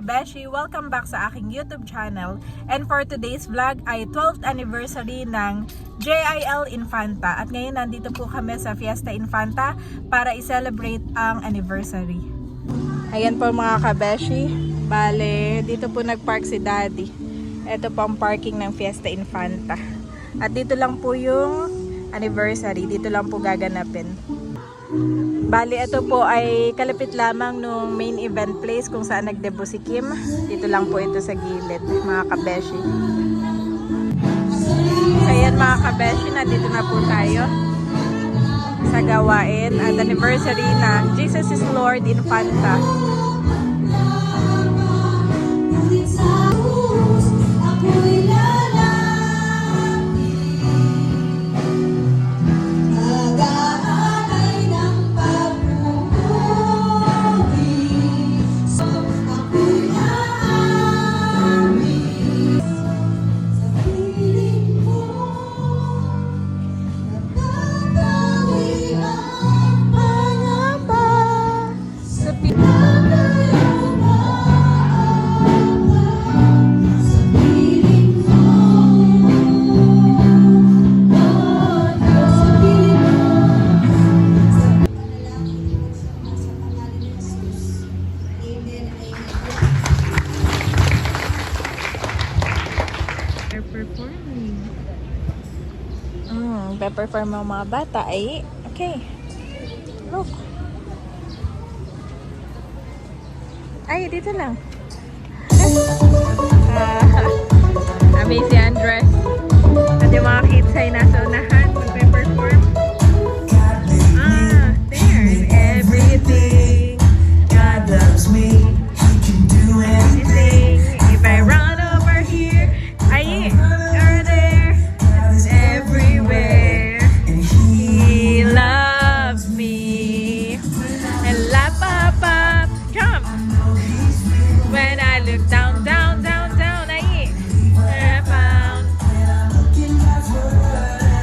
kabeshi! Welcome back sa aking YouTube channel. And for today's vlog ay 12th anniversary ng JIL Infanta. At ngayon nandito po kami sa Fiesta Infanta para i-celebrate ang anniversary. Ayan po mga kabeshi. Bale, dito po nag-park si Daddy. Ito po ang parking ng Fiesta Infanta. At dito lang po yung anniversary. Dito lang po gaganapin. Bali, ito po ay kalapit lamang nung main event place kung saan nagdebo si Kim. Dito lang po ito sa gilid, mga kabeshi. Ayan mga kabeshi, nandito na po tayo sa gawain at anniversary ng Jesus is Lord Infanta. Pe-perform ang mga bata ay okay. Look. Ay, dito lang. And laugh up, up, jump. When I look down, down, down, down, I I found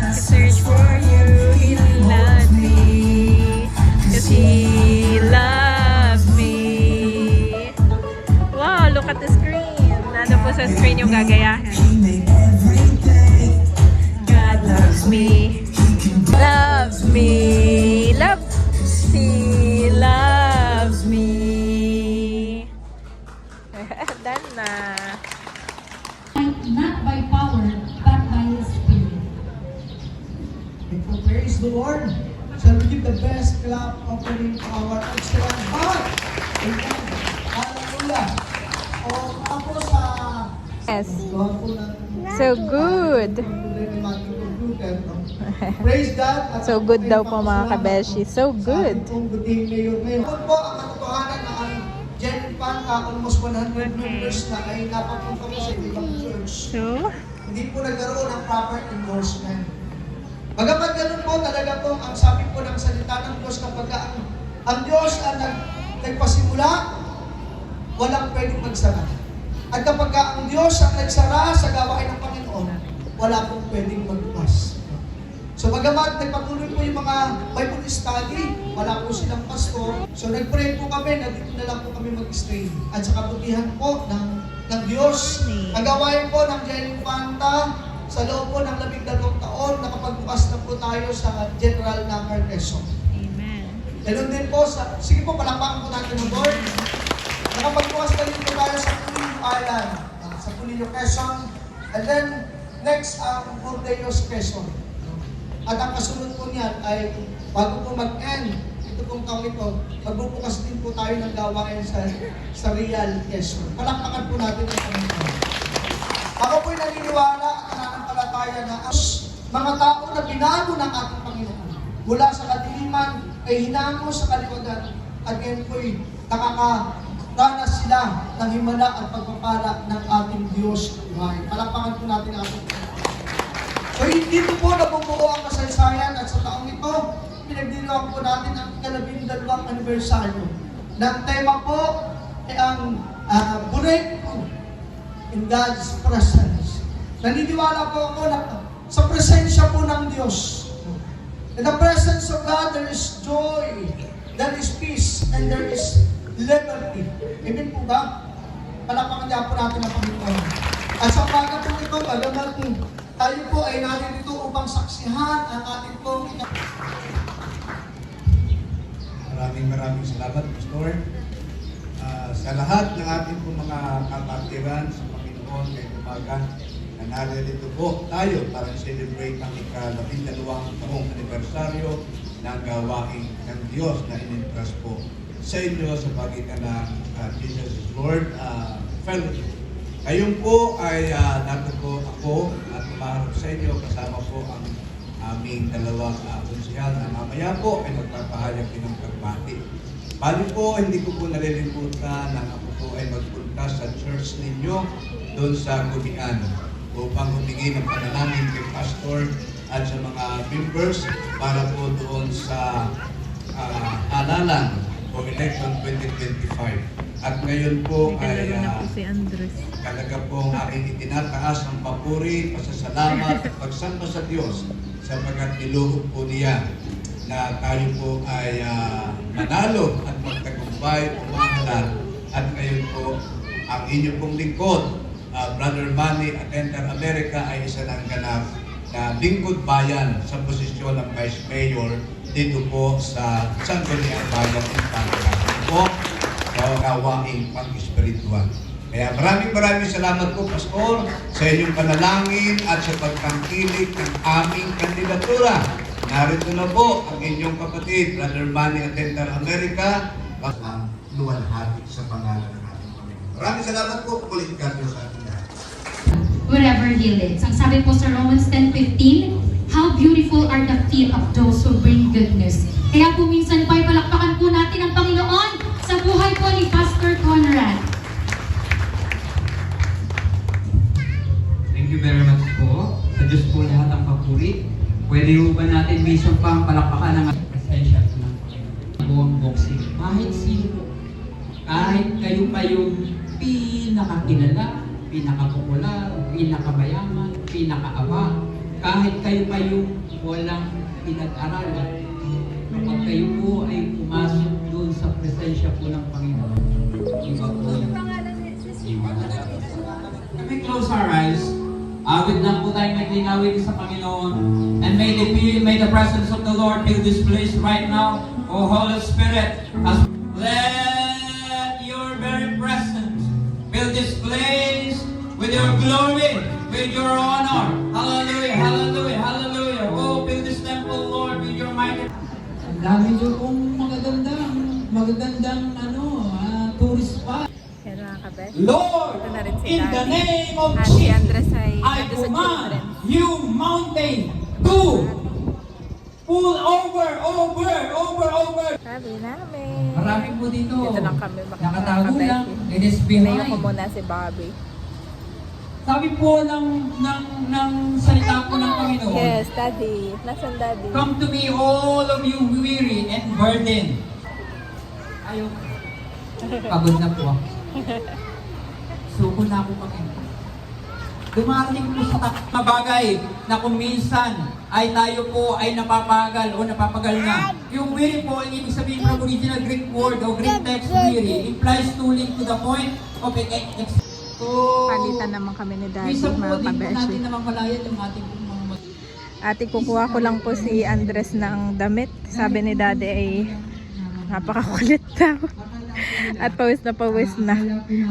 to search for you. He loves me. Cause he loves me. Wow, look at the screen. Ano po sa screen yung gagayahin? Yes. So good. Praise God. So good daw po mga kabeshi. So good. Ngayon po ang katotohanan na ang Jen Panta, almost 100 members na ay napapunta. So, hindi po nagkaroon ng proper endorsement. Bagamat ganun po talaga po ang sabi po ng salita ng Diyos kapag ang, ang Diyos ang nag, nagpasimula, walang pwedeng magsara. At kapag ang Diyos ang nagsara sa gawain ng Panginoon, wala pong pwedeng magbukas. So bagamat nagpatuloy po yung mga Bible study, wala po silang pastor. So nag-pray po kami na dito na lang po kami mag-stay. At sa kabutihan po ng, ng Diyos, ang gawain po ng Jenny Infanta, sa loob po ng labing dalawang taon, nakapagbukas na po tayo sa General Quezon. Amen. Ganun din po sa, sige po, palakpakan po natin ang Lord. Nakapagbukas na rin tayo sa Pulillo Island, ah, sa Pulillo Quezon. And then, next, ang Bordeos Quezon. At ang kasunod po niyan ay, bago po mag-end, ito pong taon ito, magbubukas din po tayo ng gawain sa, sa Real Quezon. Palakpakan po natin ang Panginoon. Ako po'y naniniwala at nananampalataya na ang mga tao na binago ng ating Panginoon mula sa kadiliman ay hinango sa kaliwagan at ngayon po'y nakakaranas sila ng himala at pagpapala ng ating Diyos buhay. Palakpakan po natin ating. So dito po nabubuo ang kasaysayan at sa taong ito, pinagdiriwang po natin ang ikalabing dalawang anibersaryo. ng tema po ay ang uh, breakthrough in God's presence. Naniniwala po ako na sa presensya po ng Diyos, in the presence of God, there is joy, there is peace, and there is liberty. Amen po ba? Palakpakan niya po natin ang Panginoon. At sa umaga po ito, bagamat tayo po ay narito upang saksihan ang ating pong ina- Maraming maraming salamat, Pastor. Ah, sa lahat ng ating pong mga kapatiran sa Panginoon ngayong umaga, na naririto po tayo para celebrate ang ika-labindalawang taong anibersaryo ng gawain ng Diyos na inintrust po sa inyo sa pagitan ng ah, Jesus is Lord ah, Fellowship. Ngayon po ay uh, po ako at umaharap sa inyo kasama po ang aming dalawang uh, konsyal na mamaya po ay magpapahayag din ng pagbati. Bali po, hindi ko po nalilimutan na ako po ay magpunta sa church ninyo doon sa Gumian upang humingi ng panalangin kay Pastor at sa mga members para po doon sa uh, halalan for election 2025. At ngayon po ay ah, Andres. Talaga pong aking itinataas ang papuri, pasasalamat at pagsamba sa Diyos sapagkat niluhog po niya na tayo po ay ah, manalo at magtagumpay, umahalal. At ngayon po, ang inyong pong lingkod, ah, Brother Manny at Enter America ay isa ng ganap na lingkod bayan sa posisyon ng Vice Mayor dito po sa Sangguniang Bayan in Pampanga. Ito po, sa pang-espiritual. Kaya maraming maraming salamat po, Pastor, sa inyong panalangin at sa pagtangkilik ng aming kandidatura. Narito na po ang inyong kapatid, Brother Manny Atender America, ang luwalhati sa pangalan ng ating Panginoon. Maraming salamat po. Ulit God bless sa ating lahat. Wherever he lives. Ang sabi po sa Romans 10.15, How beautiful are the feet of those who bring good news. Kaya po minsan ay palakpakan po natin ang Panginoon sa buhay po ni Pastor Conrad. Thank you very much po. Sa Diyos po lahat ang papuri. Pwede po ba natin mission pa ang palakpakan ng presensya po ng? Buong boxing. Kahit sino po. Kahit kayo pa yung pinakakilala, pinakapopular, pinakabayaman, pinakaaba. Kahit kayo pa yung walang pinag-aralan. Kapag kayo po ay pumasok doon sa presensya po ng Panginoon, iba po yung iba Can we close our eyes? Awit lang po tayong naglinawin sa Panginoon. And may the, may the presence of the Lord fill this place right now. O Holy Spirit, as let your very presence fill this place with your glory, with your honor. Hallelujah, hallelujah, hallelujah. Oh, fill this temple, Lord, with your mighty ang dami niyo pong magagandang, magagandang ano, ah, tourist spot. Yan mga. Lord, in the name of Jesus, I command you mountain to pull over, over, over, over. Sabi namin. Marami po dito. Dito lang kami Nakatago makakabesh. lang. It is Pinayo ko behind. muna si Bobby. Sabi po ng, ng, ng salita po ng Panginoon. Yes, Daddy. Nasaan Daddy? Come to me, all of you weary and burdened. Ayaw. Pagod na po. Suko na ako pakinggan. Dumating po sa na bagay na kung minsan ay tayo po ay napapagal o napapagal na. Yung weary po, ang ibig sabihin from original Greek word o Greek text weary implies tooling to the point of e- e- ex- So, Palitan naman kami ni Daddy, mga di po kabesh. natin naman malayan yung ating mga Ate, kukuha ko lang po si Andres ng damit. Sabi ni Daddy ay napakakulit daw. At pawis na pawis na.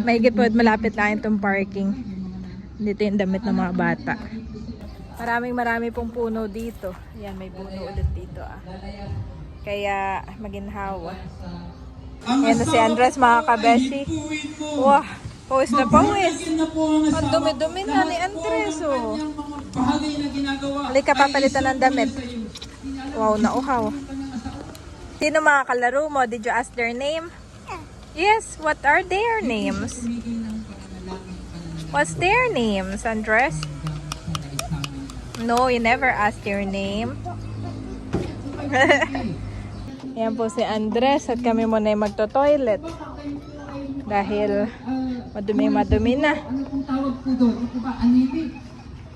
Mahigit po at malapit lang itong parking. Dito yung damit ng mga bata. Maraming marami pong puno dito. Yan, may puno ulit dito ah. Kaya maginhawa. Yan na si Andres mga kabeshi. Wah, pawis na pawis. Ang dumi-dumi na ni Andres oh. Halika, papalitan ng damit. Wow, nauhaw. Sino mga kalaro mo? Did you ask their name? Yes, what are their names? What's their names, Andres? No, you never asked your name. Yan po si Andres at kami muna ay magto-toilet. Dahil madumi-madumi na. Ano pong tawag po doon? Po ba? Anibig?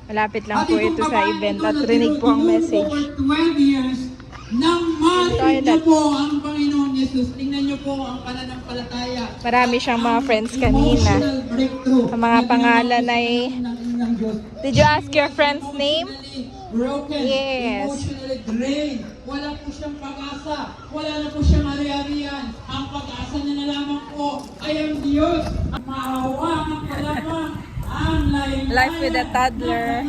Malapit lang po ito sa event at rinig po ang message. For 12 years, nang Toilet. na po ang Panginoon Jesus, tingnan niyo po ang pananampalataya. Marami siyang mga friends kanina. Ang mga pangalan ay-. Did you ask your friend's name? Broken, Yes. emotionally drained. Wala po siyang pag-asa. Wala na po siyang ari-arian. Ang pag-asa niya na lamang po ay ang Diyos. Ang maawa ang palamang ang laylayan Life with a toddler.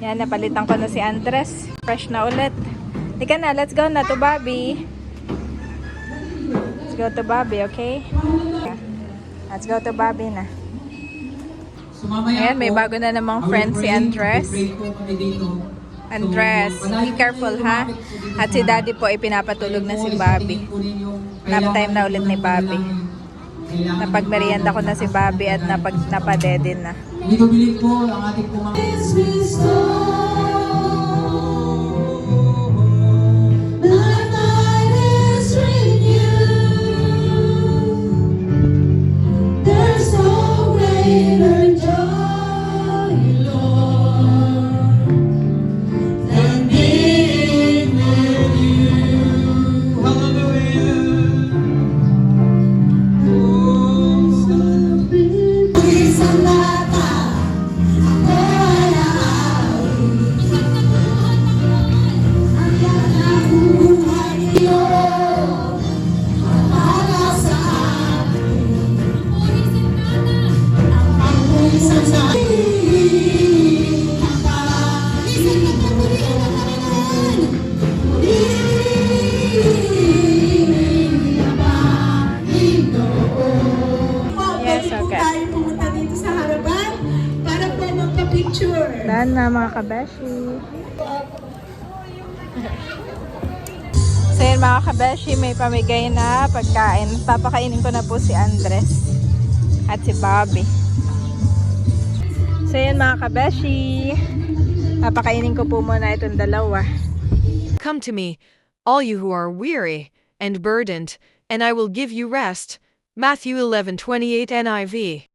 Yan, napalitan ko na si Andres. Fresh na ulit. Tika na, let's go na to Bobby. Let's go to Bobby, okay? Let's go to Bobby na. Ayan, may bago na namang friend si Andres. Andres, be careful ha. At si. Daddy po ipinapatulog na si Bobby. Nap time na ulit ni Bobby. Napagmerienda ko na si Bobby at napag napadede na. Dito bilhin po ang ating po magpa-picture. Daan na mga kabeshi. So yun mga kabeshi, may pamigay na pagkain. Papakainin ko na po si Andres at si Bobby. So yun mga kabeshi, papakainin ko po muna itong dalawa. Come to me, all you who are weary and burdened, and I will give you rest. Matthew 11:28 NIV.